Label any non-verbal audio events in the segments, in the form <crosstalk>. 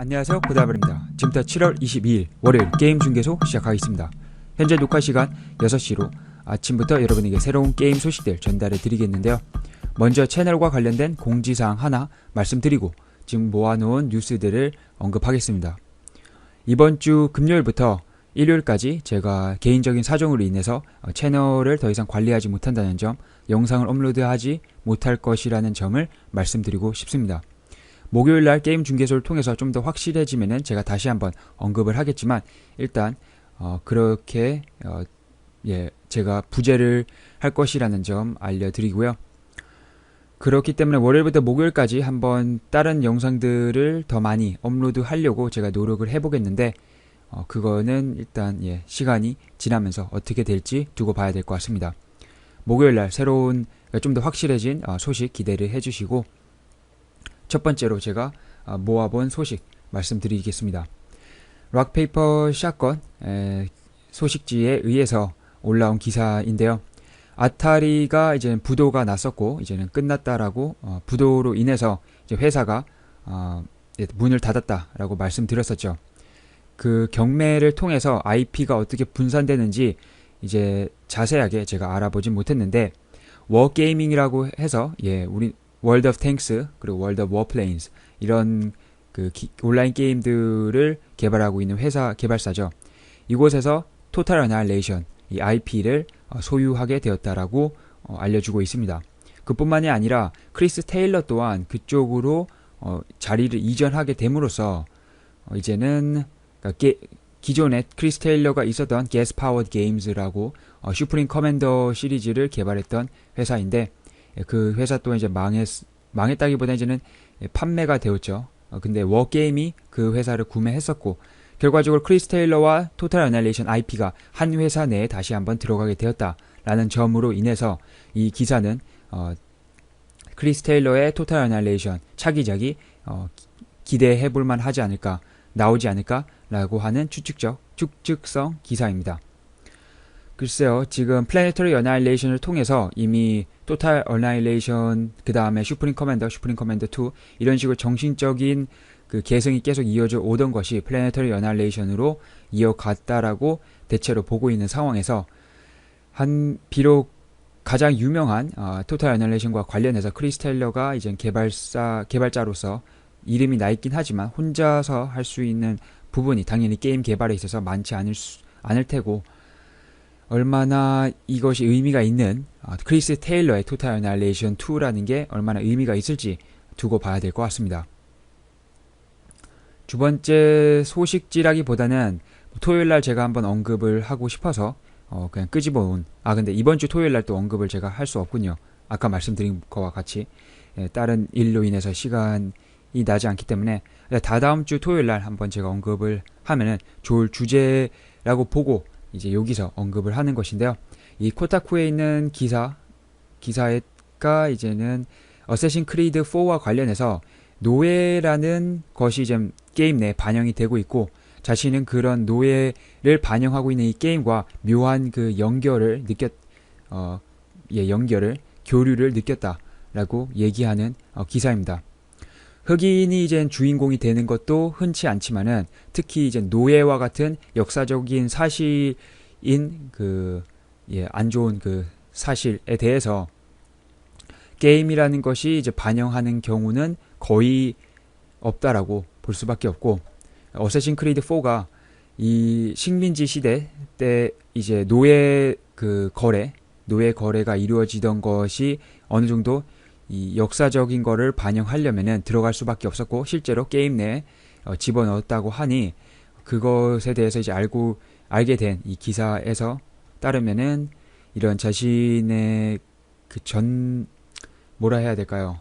안녕하세요 고다블입니다. 지금부터 7월 22일 월요일 게임 중계소 시작하겠습니다. 현재 녹화 시간 6시로 아침부터 여러분에게 새로운 게임 소식들 전달해 드리겠는데요. 먼저 채널과 관련된 공지사항 하나 말씀드리고 지금 모아놓은 뉴스들을 언급하겠습니다. 이번 주 금요일부터 일요일까지 제가 개인적인 사정으로 인해서 채널을 더 이상 관리하지 못한다는 점, 영상을 업로드하지 못할 것이라는 점을 말씀드리고 싶습니다. 목요일 날 게임 중계소를 통해서 좀 더 확실해지면은 제가 다시 한번 언급을 하겠지만 일단 어 그렇게 어 예 제가 부재를 할 것이라는 점 알려드리고요. 그렇기 때문에 월요일부터 목요일까지 한번 다른 영상들을 더 많이 업로드 하려고 제가 노력을 해보겠는데 어 그거는 일단 예 시간이 지나면서 어떻게 될지 두고 봐야 될 것 같습니다. 목요일 날 새로운 좀 더 확실해진 어 소식 기대를 해주시고 첫 번째로 제가 아, 모아본 소식 말씀드리겠습니다. 락페이퍼 샷건 소식지에 의해서 올라온 기사인데요. 아타리가 이제 부도가 났었고 이제는 끝났다라고 어, 부도로 인해서 이제 회사가 어, 문을 닫았다라고 말씀드렸었죠. 그 경매를 통해서 IP가 어떻게 분산되는지 이제 자세하게 제가 알아보진 못했는데 워게이밍이라고 해서 예 우리 월드 오브 탱크스 그리고 월드 오브 워플레인스 이런 그 기, 온라인 게임들을 개발하고 있는 회사 개발사죠. 이곳에서 토탈 어널레이션 이 IP를 어, 소유하게 되었다라고 어, 알려주고 있습니다. 그뿐만이 아니라 크리스 테일러 또한 그쪽으로 어, 자리를 이전하게 됨으로써 어, 이제는 그러니까 게, 기존에 크리스 테일러가 있었던 게스 파워드 게임즈라고 어, 슈프림 커맨더 시리즈를 개발했던 회사인데 예, 그 회사 또 이제 망했 망했다기보다 이제는 판매가 되었죠. 어, 근데 워게임이 그 회사를 구매했었고 결과적으로 크리스 테일러와 토탈 어널레이션 IP가 한 회사 내에 다시 한번 들어가게 되었다라는 점으로 인해서 이 기사는 어, 크리스 테일러의 토탈 어널레이션 차기작이 어, 기대해 볼 만하지 않을까 나오지 않을까라고 하는 추측적 추측성 기사입니다. 글쎄요, 지금 플래네터리 어나일레이션을 통해서 이미 토탈 어나일레이션, 그 다음에 슈프림 커맨더, 슈프림 커맨더 2, 이런 식으로 정신적인 그 개성이 계속 이어져 오던 것이 플래네터리 어나일레이션으로 이어갔다라고 대체로 보고 있는 상황에서 한, 비록 가장 유명한 어, 토탈 어나일레이션과 관련해서 크리스텔러가 이제 개발사, 개발자로서 이름이 나 있긴 하지만 혼자서 할 수 있는 부분이 당연히 게임 개발에 있어서 많지 않을, 수, 않을 테고, 얼마나 이것이 의미가 있는 어, 크리스 테일러의 토탈 어널레이션 2라는 게 얼마나 의미가 있을지 두고 봐야 될 것 같습니다. 두 번째 소식지라기보다는 토요일 날 제가 한번 언급을 하고 싶어서 어 그냥 끄집어 온. 아 근데 이번 주 토요일 날 또 언급을 제가 할 수 없군요. 아까 말씀드린 것과 같이 예, 다른 일로 인해서 시간이 나지 않기 때문에 다다음 주 토요일 날 한번 제가 언급을 하면은 좋을 주제라고 보고 이제 여기서 언급을 하는 것인데요. 이 코타쿠에 있는 기사 기사가 이제는 어쌔신 크리드 4와 관련해서 노예라는 것이 좀 게임 내에 반영이 되고 있고 자신은 그런 노예를 반영하고 있는 이 게임과 묘한 그 연결을 느꼈 어, 예, 연결을 교류를 느꼈다라고 얘기하는 어, 기사입니다. 흑인이 이제 주인공이 되는 것도 흔치 않지만은 특히 이제 노예와 같은 역사적인 사실인 그, 예, 안 좋은 그 사실에 대해서 게임이라는 것이 이제 반영하는 경우는 거의 없다라고 볼 수밖에 없고, 어쌔신 크리드 4가 이 식민지 시대 때 이제 노예 그 거래, 노예 거래가 이루어지던 것이 어느 정도 이 역사적인 거를 반영하려면은 들어갈 수밖에 없었고 실제로 게임 내에 어, 집어넣었다고 하니 그것에 대해서 이제 알고 알게 된 이 기사에서 따르면은 이런 자신의 그 전 뭐라 해야 될까요?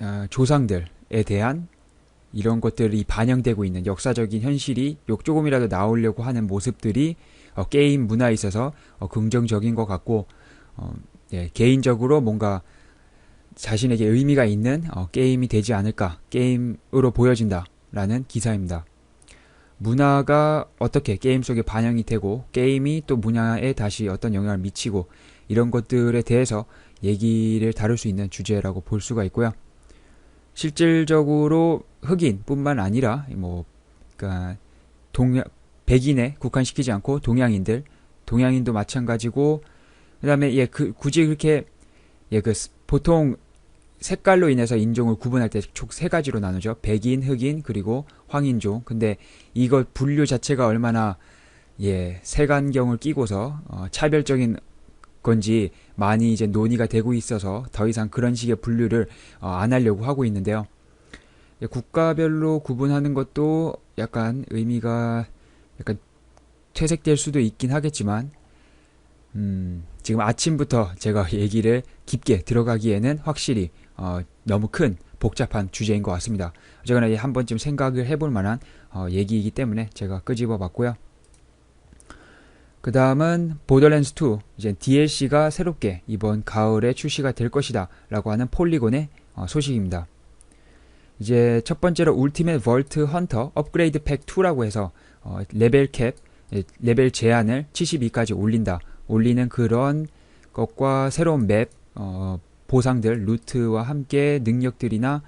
어, 조상들에 대한 이런 것들이 반영되고 있는 역사적인 현실이 조금이라도 나오려고 하는 모습들이 어, 게임 문화에 있어서 어, 긍정적인 것 같고 어, 예, 개인적으로 뭔가 자신에게 의미가 있는 어, 게임이 되지 않을까 게임으로 보여진다 라는 기사입니다. 문화가 어떻게 게임 속에 반영이 되고 게임이 또 문화에 다시 어떤 영향을 미치고 이런 것들에 대해서 얘기를 다룰 수 있는 주제라고 볼 수가 있고요. 실질적으로 흑인뿐만 아니라 뭐 그러니까 동양 백인에 국한시키지 않고 동양인들 동양인도 마찬가지고 그다음에 예 그 굳이 그렇게 예 그 보통 색깔로 인해서 인종을 구분할 때 총 세 가지로 나누죠. 백인, 흑인, 그리고 황인종. 근데 이거 분류 자체가 얼마나 예, 색안경을 끼고서 어, 차별적인 건지 많이 이제 논의가 되고 있어서 더 이상 그런 식의 분류를 어, 안 하려고 하고 있는데요. 예, 국가별로 구분하는 것도 약간 의미가 약간 퇴색될 수도 있긴 하겠지만 음, 지금 아침부터 제가 <laughs> 얘기를 깊게 들어가기에는 확실히 어, 너무 큰 복잡한 주제인 것 같습니다. 어쨌거나 한 번쯤 생각을 해볼 만한 어, 얘기이기 때문에 제가 끄집어 봤고요. 그 다음은 보더랜스 2 이제 DLC가 새롭게 이번 가을에 출시가 될 것이다 라고 하는 폴리곤의 어, 소식입니다. 이제 첫 번째로 울티메트 벌트 헌터 업그레이드 팩 2라고 해서 어, 레벨 캡 예, 레벨 제한을 72까지 올린다 올리는 그런 것과 새로운 맵 어, 보상들 루트와 함께 능력들이나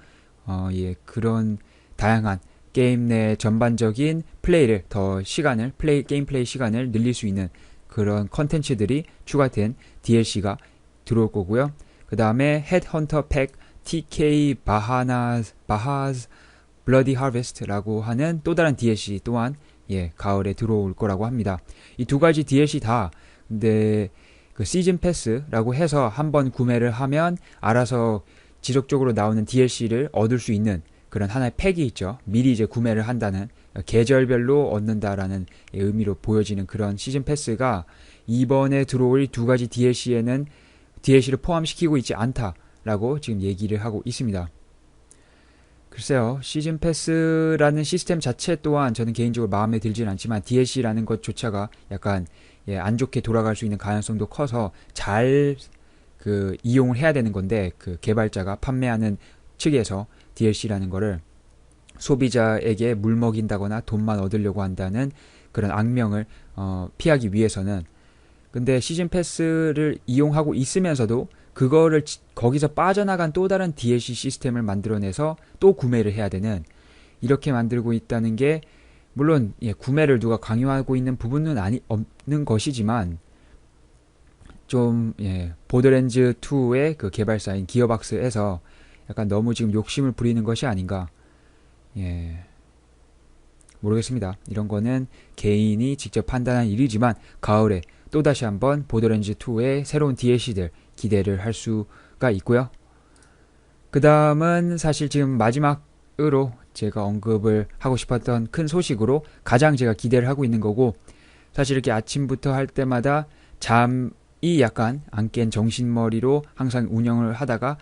어, 예, 그런 다양한 게임 내 전반적인 플레이를 더 시간을 플레이 게임 플레이 시간을 늘릴 수 있는 그런 컨텐츠들이 추가된 DLC가 들어올 거고요. 그 다음에 헤드헌터 팩 TK 바하나 바하즈 블러디 하베스트라고 하는 또 다른 DLC 또한 예 가을에 들어올 거라고 합니다. 이 두 가지 DLC 다 근데 그 시즌 패스라고 해서 한번 구매를 하면 알아서 지속적으로 나오는 DLC를 얻을 수 있는 그런 하나의 팩이 있죠. 미리 이제 구매를 한다는 계절별로 얻는다라는 의미로 보여지는 그런 시즌 패스가 이번에 들어올 두 가지 DLC에는 DLC를 포함시키고 있지 않다라고 지금 얘기를 하고 있습니다. 글쎄요, 시즌 패스라는 시스템 자체 또한 저는 개인적으로 마음에 들진 않지만 DLC라는 것조차가 약간 예, 안 좋게 돌아갈 수 있는 가능성도 커서 잘 그 이용을 해야 되는 건데 그 개발자가 판매하는 측에서 DLC라는 거를 소비자에게 물 먹인다거나 돈만 얻으려고 한다는 그런 악명을 어, 피하기 위해서는 근데 시즌 패스를 이용하고 있으면서도 그거를 거기서 빠져나간 또 다른 DLC 시스템을 만들어내서 또 구매를 해야 되는 이렇게 만들고 있다는 게 물론 예, 구매를 누가 강요하고 있는 부분은 아니 없는 것이지만 좀 예, 보드랜즈 2의 그 개발사인 기어박스에서 약간 너무 지금 욕심을 부리는 것이 아닌가 예 모르겠습니다. 이런 거는 개인이 직접 판단한 일이지만 가을에 또 다시 한번 보드랜즈 2의 새로운 DLC들 기대를 할 수가 있고요. 그 다음은 사실 지금 마지막으로 제가 언급을 하고 싶었던 큰 소식으로 가장 제가 기대를 하고 있는 거고 사실 이렇게 아침부터 할 때마다 잠이 약간 안 깬 정신머리로 항상 운영을 하다가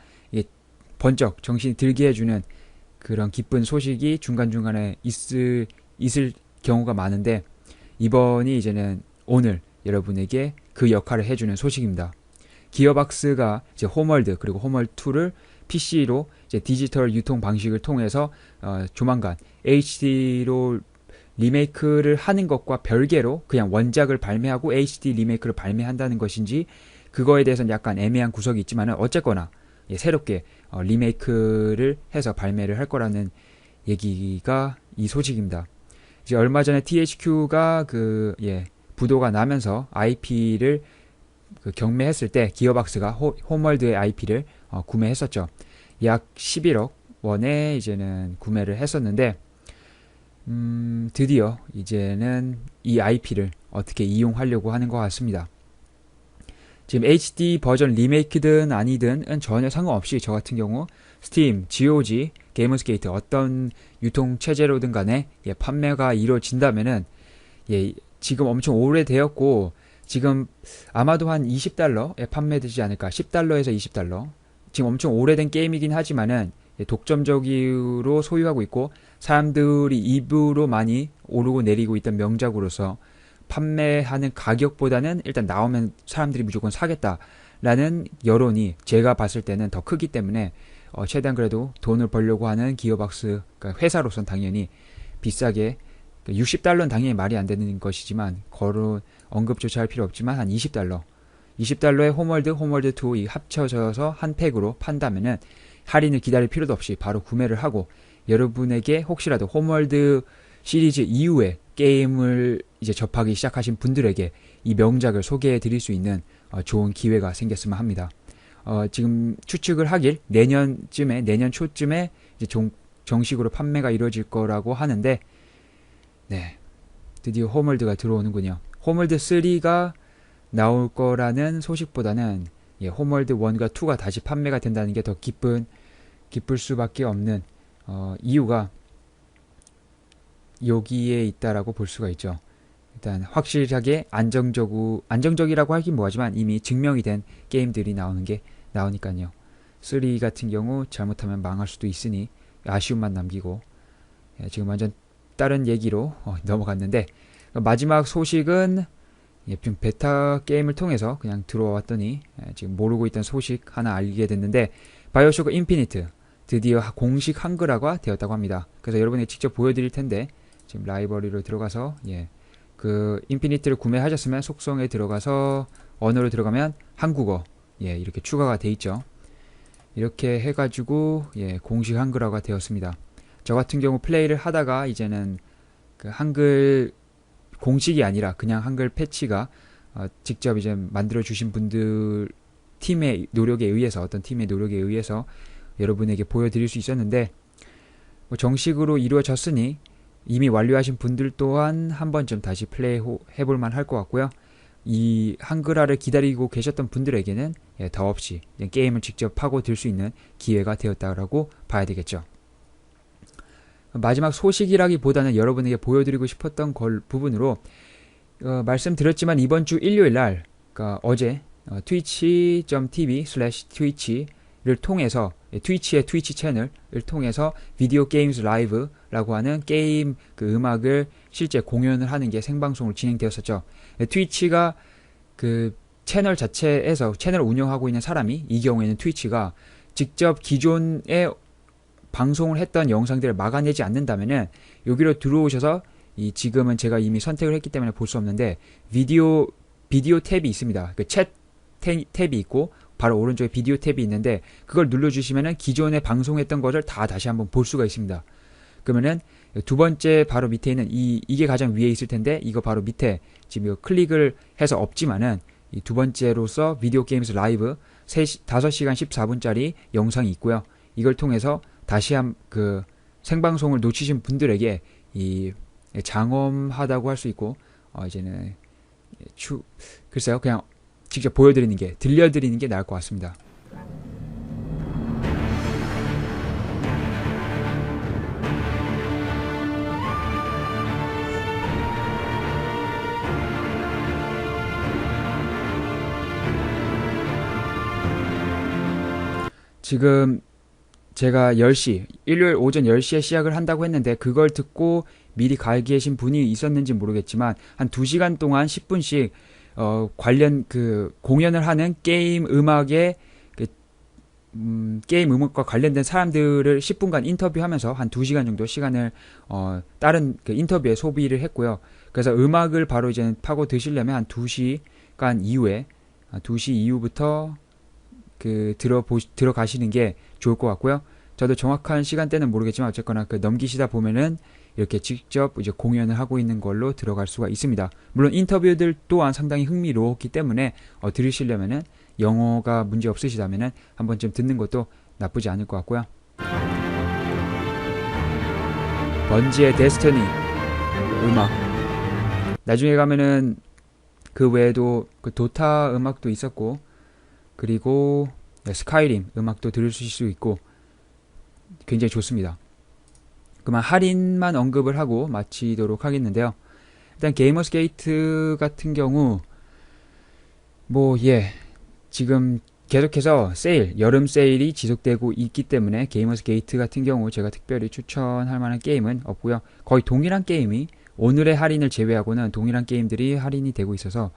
번쩍 정신이 들게 해주는 그런 기쁜 소식이 중간중간에 있을, 있을 경우가 많은데 이번이 이제는 오늘 여러분에게 그 역할을 해주는 소식입니다. 기어박스가 이제 홈월드 그리고 홈월드2를 PC로 이제 디지털 유통 방식을 통해서 어, 조만간 HD로 리메이크를 하는 것과 별개로 그냥 원작을 발매하고 HD 리메이크를 발매한다는 것인지 그거에 대해서는 약간 애매한 구석이 있지만 어쨌거나 예, 새롭게 어, 리메이크를 해서 발매를 할 거라는 얘기가 이 소식입니다. 이제 얼마 전에 THQ가 그 예, 부도가 나면서 IP를 그 경매했을 때 기어박스가 호, 홈월드의 IP를 어, 구매했었죠. 약 11억 원에 이제는 구매를 했었는데 음, 드디어 이제는 이 IP를 어떻게 이용하려고 하는 것 같습니다. 지금 HD 버전 리메이크든 아니든 전혀 상관없이 저 같은 경우 스팀, GOG, 게이머스게이트 어떤 유통 체제로든 간에 예, 판매가 이루어진다면은 예, 지금 엄청 오래되었고 지금 아마도 한 20달러에 판매되지 않을까. 10달러에서 20달러. 지금 엄청 오래된 게임이긴 하지만은 예, 독점적으로 소유하고 있고 사람들이 입으로 많이 오르고 내리고 있던 명작으로서 판매하는 가격보다는 일단 나오면 사람들이 무조건 사겠다라는 여론이 제가 봤을 때는 더 크기 때문에 어, 최대한 그래도 돈을 벌려고 하는 기어박스 그러니까 회사로선 당연히 비싸게 60달러는 그러니까 당연히 말이 안 되는 것이지만 거론 언급조차 할 필요 없지만 한 20달러 20달러에 홈월드, 홈월드 2 합쳐져서 한 팩으로 판다면은 할인을 기다릴 필요도 없이 바로 구매를 하고 여러분에게 혹시라도 홈월드 시리즈 이후에 게임을 이제 접하기 시작하신 분들에게 이 명작을 소개해 드릴 수 있는 어, 좋은 기회가 생겼으면 합니다. 어, 지금 추측을 하길 내년쯤에 내년 초쯤에 이제 종, 정식으로 판매가 이루어질 거라고 하는데 네 드디어 홈월드가 들어오는군요. 홈월드 3가 나올 거라는 소식보다는 예, 홈월드 1과 2가 다시 판매가 된다는 게 더 기쁜 기쁠 수밖에 없는 어, 이유가 여기에 있다라고 볼 수가 있죠. 일단 확실하게 안정적우 안정적이라고 하긴 뭐하지만 이미 증명이 된 게임들이 나오는 게 나오니까요. 3 같은 경우 잘못하면 망할 수도 있으니 아쉬움만 남기고 예, 지금 완전 다른 얘기로 어, 넘어갔는데 마지막 소식은 예, 좀 베타 게임을 통해서 그냥 들어왔더니 예, 지금 모르고 있던 소식 하나 알게 됐는데 바이오쇼크 인피니트 드디어 공식 한글화가 되었다고 합니다. 그래서 여러분이 직접 보여드릴 텐데 지금 라이브러리로 들어가서 예, 그 인피니트를 구매하셨으면 속성에 들어가서 언어로 들어가면 한국어 예, 이렇게 추가가 돼 있죠. 이렇게 해가지고 예, 공식 한글화가 되었습니다. 저 같은 경우 플레이를 하다가 이제는 그 한글 공식이 아니라 그냥 한글 패치가 어, 직접 이제 만들어 주신 분들 팀의 노력에 의해서 어떤 팀의 노력에 의해서 여러분에게 보여드릴 수 있었는데 뭐 정식으로 이루어졌으니 이미 완료하신 분들 또한 한 번쯤 다시 플레이 해볼 만할 것 같고요. 이 한글화를 기다리고 계셨던 분들에게는 예, 더없이 게임을 직접 파고 들 수 있는 기회가 되었다라고 봐야 되겠죠. 마지막 소식이라기보다는 여러분에게 보여드리고 싶었던 걸 부분으로 어, 말씀드렸지만 이번 주 일요일 날 그러니까 어제 어, twitch.tv slash twitch를 통해서 예, 트위치의 트위치 채널을 통해서 비디오 게임즈 라이브라고 하는 게임 그 음악을 실제 공연을 하는 게 생방송으로 진행되었었죠. 예, 트위치가 그 채널 자체에서 채널을 운영하고 있는 사람이 이 경우에는 트위치가 직접 기존에 방송을 했던 영상들을 막아내지 않는다면은 여기로 들어오셔서 이 지금은 제가 이미 선택을 했기 때문에 볼 수 없는데 비디오 비디오 탭이 있습니다. 그챗 탭이 있고 바로 오른쪽에 비디오 탭이 있는데 그걸 눌러주시면은 기존에 방송했던 것을 다 다시 한번 볼 수가 있습니다. 그러면은 두 번째 바로 밑에 있는 이 이게 가장 위에 있을 텐데 이거 바로 밑에 지금 이거 클릭을 해서 없지만은 이 두 번째로서 비디오 게임즈 라이브 3시, 5시간 14분짜리 영상이 있고요. 이걸 통해서 다시 한 그 생방송을 놓치신 분들에게 이 장엄하다고 할 수 있고 어 이제는 추 글쎄요 그냥 직접 보여드리는 게 들려드리는 게 나을 것 같습니다. 지금 제가 10시, 일요일 오전 10시에 시작을 한다고 했는데 그걸 듣고 미리 가 계신 분이 있었는지 모르겠지만 한 2시간 동안 10분씩 어, 관련 그 공연을 하는 게임 음악의 그, 음, 게임 음악과 관련된 사람들을 10분간 인터뷰하면서 한 2시간 정도 시간을 어, 다른 그 인터뷰에 소비를 했고요. 그래서 음악을 바로 이제 파고 드시려면 한 2시간 이후에 2시 이후부터 그 들어보 들어가시는 게 좋을 것 같고요. 저도 정확한 시간대는 모르겠지만 어쨌거나 그 넘기시다 보면은 이렇게 직접 이제 공연을 하고 있는 걸로 들어갈 수가 있습니다. 물론 인터뷰들 또한 상당히 흥미로웠기 때문에 어, 들으시려면은 영어가 문제 없으시다면은 한 번쯤 듣는 것도 나쁘지 않을 것 같고요. 번지의 데스티니 음악 나중에 가면은 그 외에도 그 도타 음악도 있었고 그리고 스카이림 음악도 들으실 수 있고 굉장히 좋습니다. 그만 할인만 언급을 하고 마치도록 하겠는데요. 일단 게이머스 게이트 같은 경우 뭐 예 지금 계속해서 세일 여름 세일이 지속되고 있기 때문에 게이머스 게이트 같은 경우 제가 특별히 추천할 만한 게임은 없고요. 거의 동일한 게임이 오늘의 할인을 제외하고는 동일한 게임들이 할인이 되고 있어서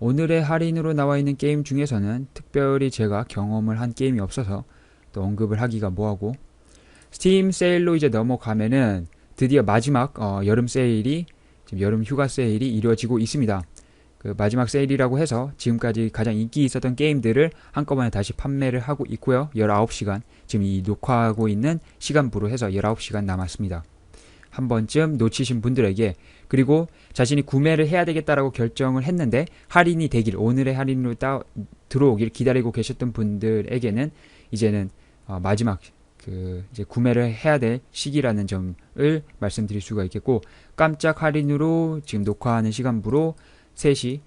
오늘의 할인으로 나와 있는 게임 중에서는 특별히 제가 경험을 한 게임이 없어서 또 언급을 하기가 뭐하고 스팀 세일로 이제 넘어가면은 드디어 마지막 어, 여름 세일이 지금 여름 휴가 세일이 이루어지고 있습니다. 그 마지막 세일이라고 해서 지금까지 가장 인기 있었던 게임들을 한꺼번에 다시 판매를 하고 있고요. 19시간 지금 이 녹화하고 있는 시간부로 해서 19시간 남았습니다. 한 번쯤 놓치신 분들에게 그리고 자신이 구매를 해야 되겠다라고 결정을 했는데 할인이 되길 오늘의 할인으로 따, 들어오길 기다리고 계셨던 분들에게는 이제는 어, 마지막 그 이제 구매를 해야 될 시기라는 점을 말씀드릴 수가 있겠고 깜짝 할인으로 지금 녹화하는 시간부로 3시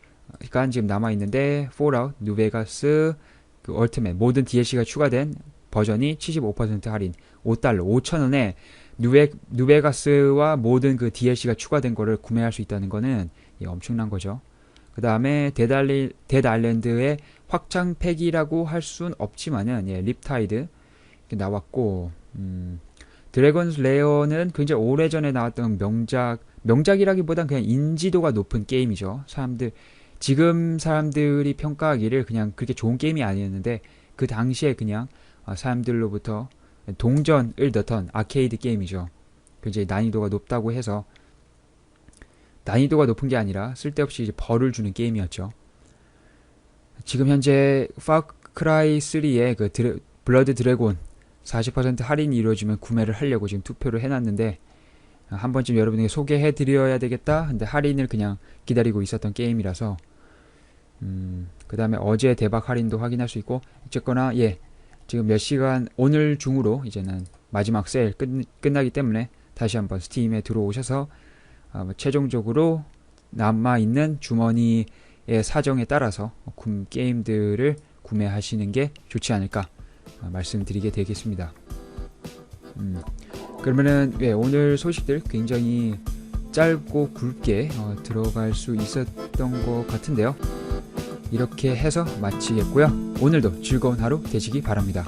시간 지금 남아 있는데 폴아웃, 뉴베가스, 그 얼티밋 모든 DLC가 추가된 버전이 75% 할인 5달러 5,000원에 뉴베, 뉴베가스와 모든 그 DLC가 추가된 거를 구매할 수 있다는 거는 예, 엄청난 거죠. 그 다음에 데달리, 데달랜드의 확장 팩이라고 할 순 없지만은 예, 립타이드 나왔고 음, 드래곤스 레어는 굉장히 오래전에 나왔던 명작 명작이라기보단 그냥 인지도가 높은 게임이죠. 사람들 지금 사람들이 평가하기를 그냥 그렇게 좋은 게임이 아니었는데 그 당시에 그냥 어, 사람들로부터 동전을 넣던 아케이드 게임이죠. 굉장히 난이도가 높다고 해서 난이도가 높은 게 아니라 쓸데없이 이제 벌을 주는 게임이었죠. 지금 현재 파크라이 3의 그 드래, 블러드 드래곤 40% 할인이 이루어지면 구매를 하려고 지금 투표를 해놨는데 한 번쯤 여러분에게 소개해 드려야 되겠다. 근데 할인을 그냥 기다리고 있었던 게임이라서 음, 그 다음에 어제 대박 할인도 확인할 수 있고 어쨌거나 예 지금 몇 시간 오늘 중으로 이제는 마지막 세일 끝, 끝나기 때문에 다시 한번 스팀에 들어오셔서 어, 뭐 최종적으로 남아 있는 주머니의 사정에 따라서 구- 게임들을 구매하시는 게 좋지 않을까 어, 말씀드리게 되겠습니다. 음, 그러면은 예, 오늘 소식들 굉장히 짧고 굵게 어, 들어갈 수 있었던 것 같은데요. 이렇게 해서 마치겠고요. 오늘도 즐거운 하루 되시기 바랍니다.